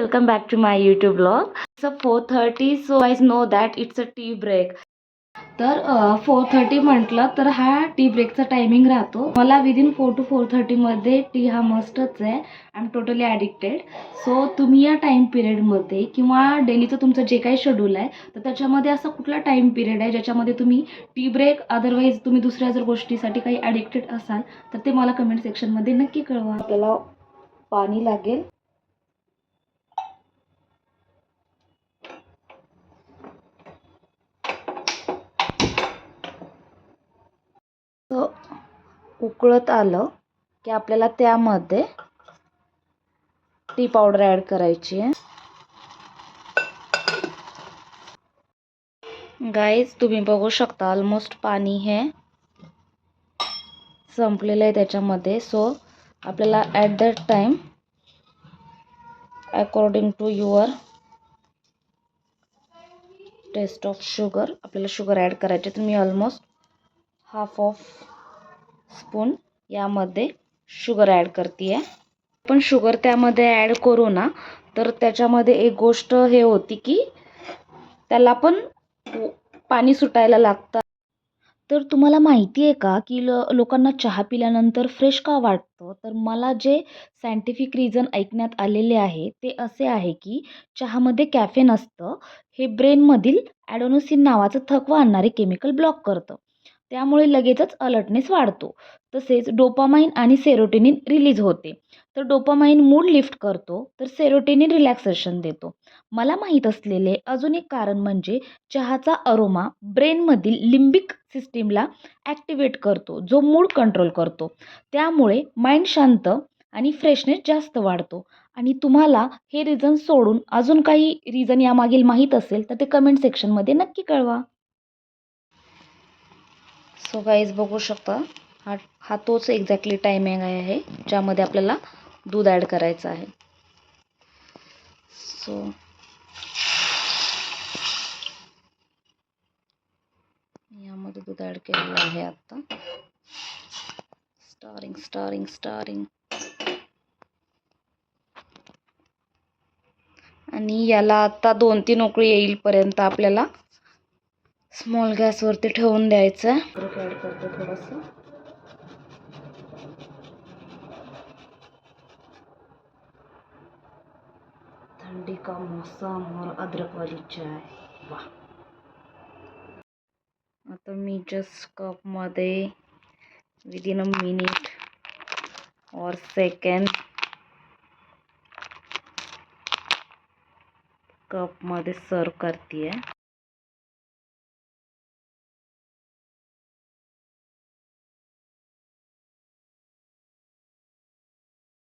Welcome back to my YouTube blog it's a four thirty so eyes know that it's a tea break तर four thirty म्हटलं तर हा tea ब्रेकचा timing राहतो. मला within four to four थर्टीमध्ये tea हा मस्टच आहे. I am totally addicted so तुम्ही या टाईम पिरियडमध्ये किंवा डेलीचं तुमचं जे काही शेड्यूल आहे तर त्याच्यामध्ये असा कुठला टाईम पिरियड आहे ज्याच्यामध्ये तुम्ही टी ब्रेक अदरवाईज तुम्ही दुसऱ्या जर गोष्टीसाठी काही ॲडिक्टेड असाल तर ते मला कमेंट सेक्शनमध्ये नक्की कळवा. आपल्याला पाणी लागेल तर उकळत आलं की आपल्याला त्यामध्ये टी पावडर ॲड करायची आहे. गाईज तुम्ही बघू शकता ऑलमोस्ट पाणी हे संपलेलं आहे त्याच्यामध्ये. सो आपल्याला at that time according to your taste of sugar आपल्याला शुगर ॲड करायचे तर मी ऑलमोस्ट हाफ ऑफ स्पून यामध्ये शुगर ॲड करते आहे पण शुगर त्यामध्ये ॲड करू ना तर त्याच्यामध्ये एक गोष्ट हे होती की त्याला पण पाणी सुटायला लागतं. तर तुम्हाला माहिती आहे का की ल लोकांना चहा पिल्यानंतर फ्रेश का वाटतं? तर मला जे सायंटिफिक रिझन ऐकण्यात आलेले आहे ते असे आहे की चहामध्ये कॅफेन असतं हे ब्रेनमधील ॲडोनोसिन नावाचं थकवा आणणारे केमिकल ब्लॉक करतं. त्यामुळे लगेचच अलर्टनेस वाढतो. तसेच डोपामाइन आणि सेरोटेनिन रिलीज होते. तर डोपामाइन मूड लिफ्ट करतो तर सेरोटेनिन रिलॅक्सेशन देतो. मला माहीत असलेले अजून एक कारण म्हणजे चहाचा अरोमा ब्रेनमधील लिंबिक सिस्टीमला ॲक्टिवेट करतो जो मूड कंट्रोल करतो. त्यामुळे माइंड शांत आणि फ्रेशनेस जास्त वाढतो. आणि तुम्हाला हे रिझन सोडून अजून काही रिझन यामागील माहीत असेल तर ते कमेंट सेक्शनमध्ये नक्की कळवा. सो गाईज बघू शकता. हा हा तोच एक्झॅक्टली टायमिंग आहे ज्यामध्ये आपल्याला दूध ॲड करायचं आहे. सो यामध्ये दूध ॲड केलेलं आहे आत्ता स्टारिंग स्टारिंग स्टारिंग आणि याला आता दोन तीन उकळी येईलपर्यंत आपल्याला स्मॉल गॅसवरती ठेवून द्यायचं. ॲड करतो थोडंसं. ठंडी का मौसम और अदरक वाली चाय. वाह. आता मी जस्ट कपमध्ये विदिन अ मिनिट और सेकंड कपमध्ये सर्व करते आहे